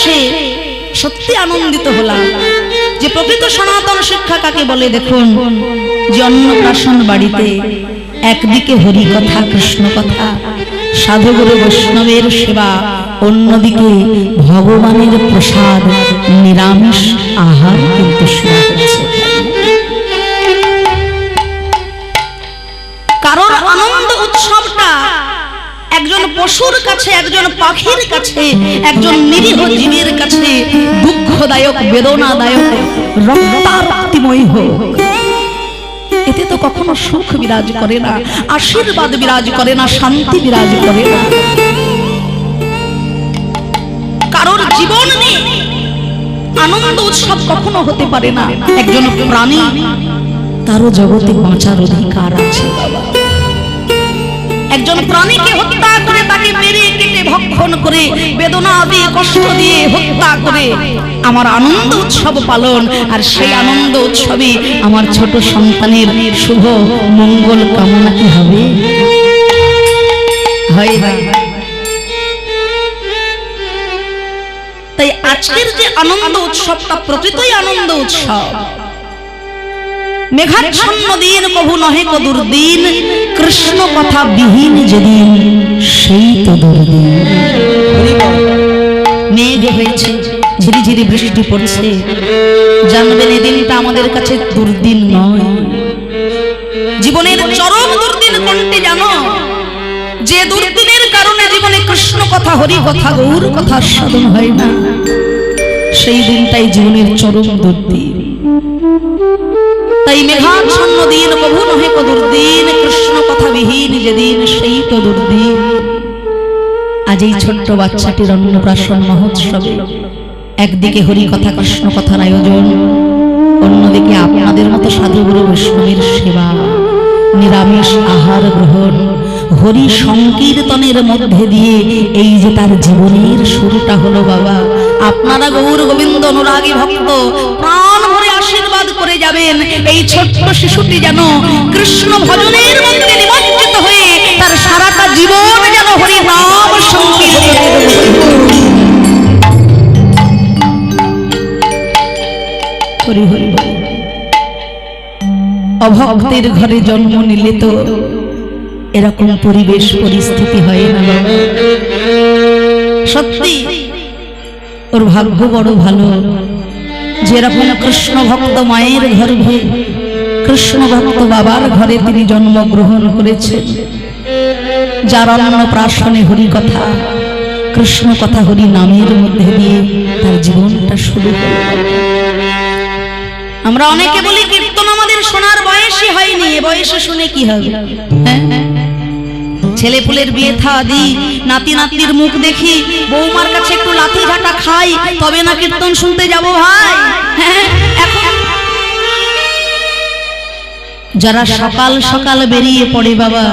এসে সত্যি আনন্দিত হলাম যে প্রকৃত সনাতন শিক্ষা কাকে বলে দেখুন? যে অন্নপ্রাশন বাড়িতে একদিকে হরি কথা কৃষ্ণ কথা সাধুগুরু বৈষ্ণবের সেবা, অন্যদিকে ভগবানের প্রসাদ, নিরামিষ আহার কিন্তু পশুর কাছে, একজন পাখির কাছে, একজন নিরীহ জীবের কাছে, দুঃখদায়ক, বেদনাদায়ক, রক্তারক্তিময় হোক। এতে তো কখনো সুখ বিরাজ করে না, আশীর্বাদ বিরাজ করে না, শান্তি বিরাজ করে না। কারোর জীবন নিয়ে আনন্দ উৎসব কখনো হতে পারে না। একজন প্রাণী, তারও জগতে বাঁচার অধিকার আছে। একজন প্রাণীকে হত্যা ভক্ষণ করে, বেদনা দিয়ে, কষ্ট দিয়ে হত্যা করে। আমার আনন্দ উৎসব পালন, আর সেই আনন্দ উৎসবে আমার ছোট সন্তানের শুভ মঙ্গল কামনা কি হবে? তাই আজকের যে আনন্দ উৎসবটা প্রকৃতই আনন্দ উৎসব। মেঘাচ্ছন্ন দিন কভু নহে কদুর দিন, কৃষ্ণ কথা বিহীন যেদিন, সেই তো দুর্দিন মেঘ হয়েছে ঝিরি ঝিরি বৃষ্টি পড়ছে। জানবেন এদিনটা আমাদের কাছে দুর্দিন নয়। জীবনের চরম দুর্দিন কোনটি জানো? যে দুর্দিনের কারণে জীবনে কৃষ্ণ কথা, হরি কথা, গৌর কথা সাধন হয় না। সেই দিনটাই জীবনের চরম দুর্দিন। তাই মেঘাচ্ছন্ন দিন কভু নহে কদুর দিন, কৃষ্ণ কথা বিহীন যেদিন সেই তো দুর্দিন আজ এই ছোট্ট বাচ্চাটির অন্নপ্রাশন মহোৎসবে একদিকে হরি কথা কৃষ্ণ কথার আয়োজন, অন্যদিকে আপনাদের মতো সাধুগুরু বৈষ্ণবের সেবা, নিরামিষ আহার গ্রহণ, হরি সংকীর্তনের মধ্যে দিয়ে এই যে তার জীবনের শুরুটা হলো বাবা, আপনারা গৌর গোবিন্দ অনুরাগী ভক্ত করে যাবেন। এই ছোট্ট শিশুটি যেন কৃষ্ণ ভজনের মধ্যে নিমজ্জিত হয়ে তার সারাটা জীবন যেন হরি নাম হরি। অভক্তের ঘরে জন্ম নিলে তো এরকম পরিবেশ, পরিস্থিতি হয় না। সত্যি, ওর ভাগ্য বড় ভালো। যেরকম কৃষ্ণ ভক্ত মায়ের ঘর গর্ভে কৃষ্ণ ভক্ত বাবার ঘরে তিনি জন্মগ্রহণ করেছেন। যার অন্য প্রাশনে হরি কথা, কৃষ্ণ কথা হরি নামের মধ্যে দিয়ে তার জীবনটা শুরু আমরা অনেকে বলি কীর্তন আমাদের শোনার বয়সই হয়নি বয়সে শুনে কি হবে? হ্যাঁ? ছেলে পুলের বিয়ে থা দি নাতি নাতির মুখ দেখি। বৌমার কাছে একটু লাথি ঝাঁটা খাই, তবে না কীর্তন শুনতে যাব ভাই। হ্যাঁ যারা সকাল সকাল বেরিয়ে পড়ে বাবা,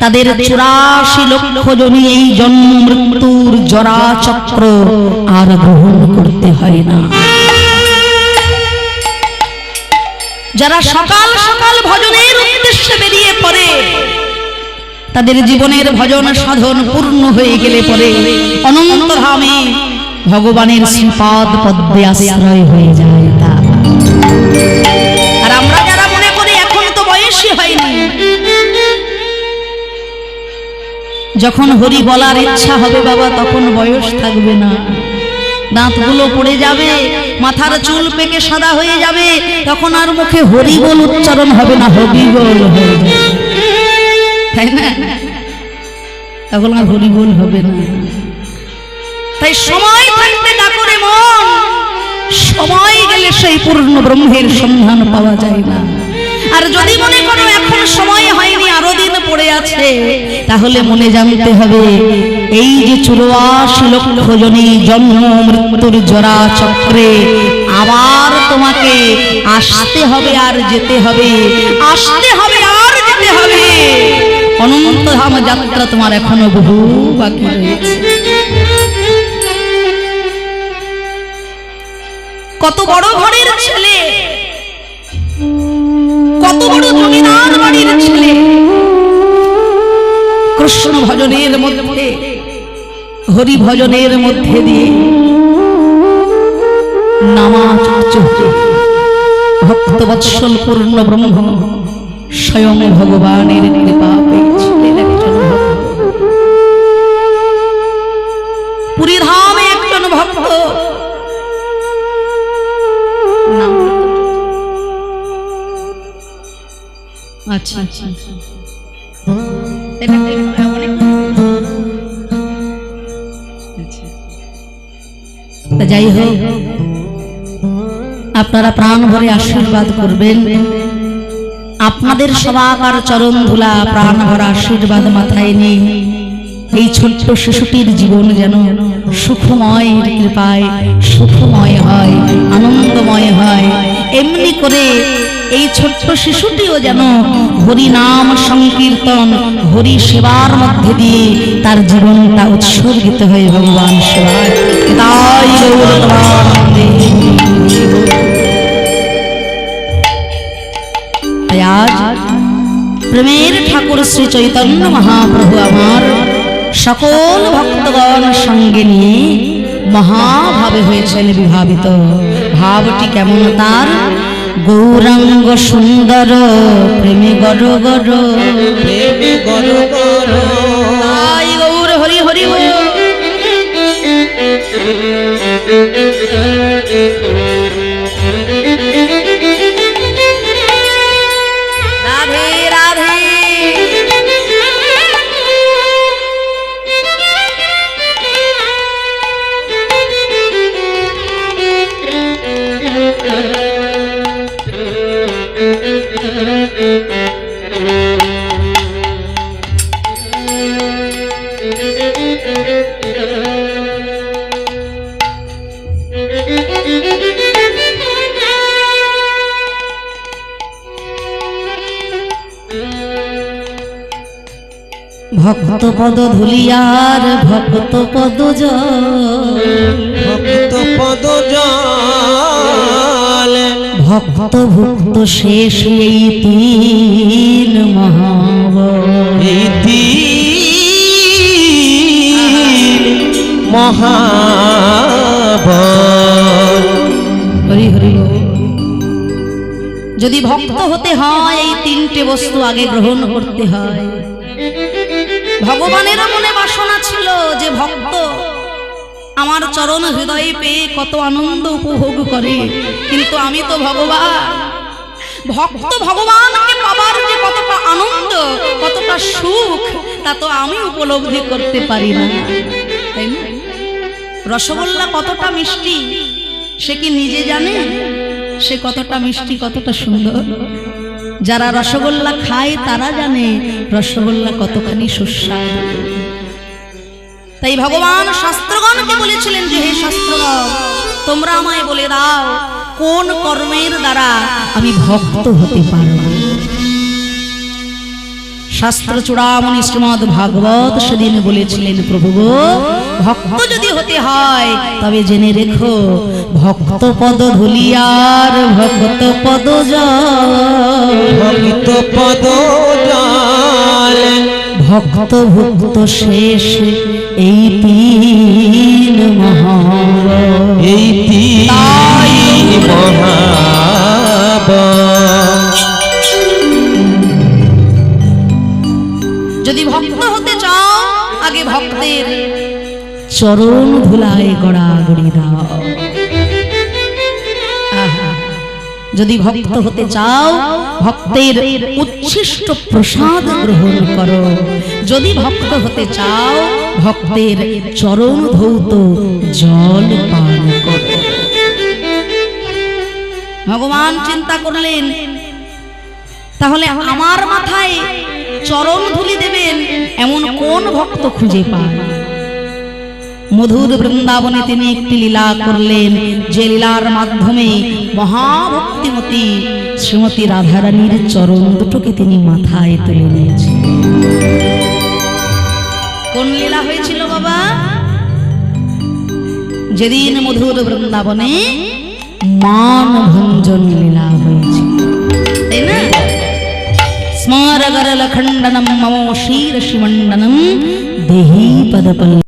তাদের চুরাশি লক্ষ জনী এই জন্ম মৃত্যুর জরা চক্র আর গ্রহণ করতে হয় না। যারা সকাল সকাল ভজনের উদ্দেশ্যে বেরিয়ে পড়ে তাদের জীবনের ভজন সাধন পূর্ণ হয়ে গেলে পরে অনন্ত ধামে ভগবানের শ্রীপাদ পদ্মে আশ্রয় হয়ে যায় তা আর আমরা যারা মনে করি এখন তো বয়সই হয়নি যখন হরি বলার ইচ্ছা হবে বাবা তখন বয়স থাকবে না। দাঁতগুলো পড়ে যাবে, মাথার চুল পেকে সাদা হয়ে যাবে, তখন আর মুখে হরি বল উচ্চারণ হবে না হরি বল তাই তখন আর হরি বল হবে না। তাই সময় থাকতে না করে মন, সময় গেলে সেই পূর্ণ ব্রহ্মের সন্ধান পাওয়া যায় না। আর যদি মনে করো এখন সময় আছে, তাহলে মনে জানতে হবে, এই যে চুরাশি লক্ষ জনী জন্ম মৃত্যুর জরা চক্রে আবার তোমাকে আসতে হবে আর যেতে হবে, আসতে হবে আর যেতে হবে। অনন্ত ধাম যাত্রা তোমার এখনও বহু বাকি রয়েছে। কত বড় ঘরের ছেলে, কত বড় জমিদার বাড়ির ছেলে। কৃষ্ণ ভজনের মধ্যে হরি ভজনের মধ্যে দিয়ে চোখে ভক্তবৎসল পূর্ণ ব্রহ্ম স্বয়ং ভগবানের কৃপা পেয়েছিলেন একজন ভক্ত। পুরী একজন ভক্ত নাম আচ্ছা আচ্ছা। যাই হোক, আপনারা প্রাণ ভরে আশীর্বাদ করবেন। আপনাদের সবাকার চরণ ধুলা প্রাণ ভরা আশীর্বাদ মাথায় নিয়ে এই ছোট্ট শিশুটির জীবন যেন সুখময় কৃপায়, সুখময় হয়, আনন্দময় হয়। এমনি করে এই ছোট্ট শিশুটিও যেন হরি নাম সংকীর্তন, হরি সেবার মধ্যে দিয়ে তার জীবনটা উৎসর্গিত হয়ে ভগবান প্রেমের ঠাকুর শ্রী চৈতন্য মহাপ্রভু আমার সকল ভক্তগণ সঙ্গে নিয়ে মহাভাবে হয়েছেন বিভাবিত। ভাবটি কেমন তার? গৌরাঙ্গ সুন্দর প্রেমী গর গর প্রেমী গর গর আই গৌর হরি হরি ভক্ত পদ ধুলিয়ার ভক্ত পদ ভক্ত পদ ভক্ত ভক্ত শেষ এই তিন মহাব এই তিন মহাবল। হরি হরি বল। যদি ভক্ত হতে হয় এই তিনটে বস্তু আগে গ্রহণ করতে হয়। ভগবানের মনে বাসনা ছিল যে ভক্ত আমার চরণ হৃদয়ে পেয়ে কত আনন্দ উপভোগ করে। কিন্তু আমি তো ভগবান। ভক্ত ভগবানকে পাবার যে কতটা আনন্দ, কতটা সুখ, তা তো আমি উপলব্ধি করতে পারি না। তাই না? রসগোল্লা কতটা মিষ্টি, সে কি নিজে জানে? সে কতটা মিষ্টি, কতটা সুন্দর? যারা রসগোল্লা খায়, তারা জানে রসগোল্লা কতখানি সুস্বাদু। তাই ভগবান শাস্ত্রগণকে বলেছিলেন যে, হে শাস্ত্রগণ, তোমরা আমায় বলে দাও, কোন কর্মের দ্বারা আমি ভক্ত হতে পারব শাস্ত্র চূড়ামণি শ্রীমদ ভাগবত সেদিন বলেছিলেন প্রভু গো ভক্ত যদি হতে হয় তবে জেনে রেখো ভক্ত পদ ধুলিয়ার ভক্ত পদ ভক্ত পদ ভক্ত ভক্ত শেষ এই তিন মহা চরণ ধুলায় গড়াগড়ি দাও আহা। যদি ভক্ত হতে চাও, ভক্তের উচ্ছিষ্ট প্রসাদ গ্রহণ করো। যদি ভক্ত হতে চাও, ভক্তের চরণ ধৌত জল পান করো। ভগবান চিন্তা করলেন, তাহলে আমার মাথায় চরণ ধুলি দেবেন, এমন কোন ভক্ত খুঁজে পান? মধুর বৃন্দাবনে তিনি একটি লীলা করলেন। যে লীলার মাধ্যমে মহাভক্তিমতী শ্রীমতী রাধারানীর চরণ দুটোকে তিনি মাথায় তুলে নিয়েছেন। কোন লীলা হয়েছিল বাবা? যেদিন মধুর বৃন্দাবনে মান ভঞ্জন লীলা হয়েছে তাই না? স্মারগরলখণ্ডনম মম শিরশিমণ্ডনম দেহি পদপল্ল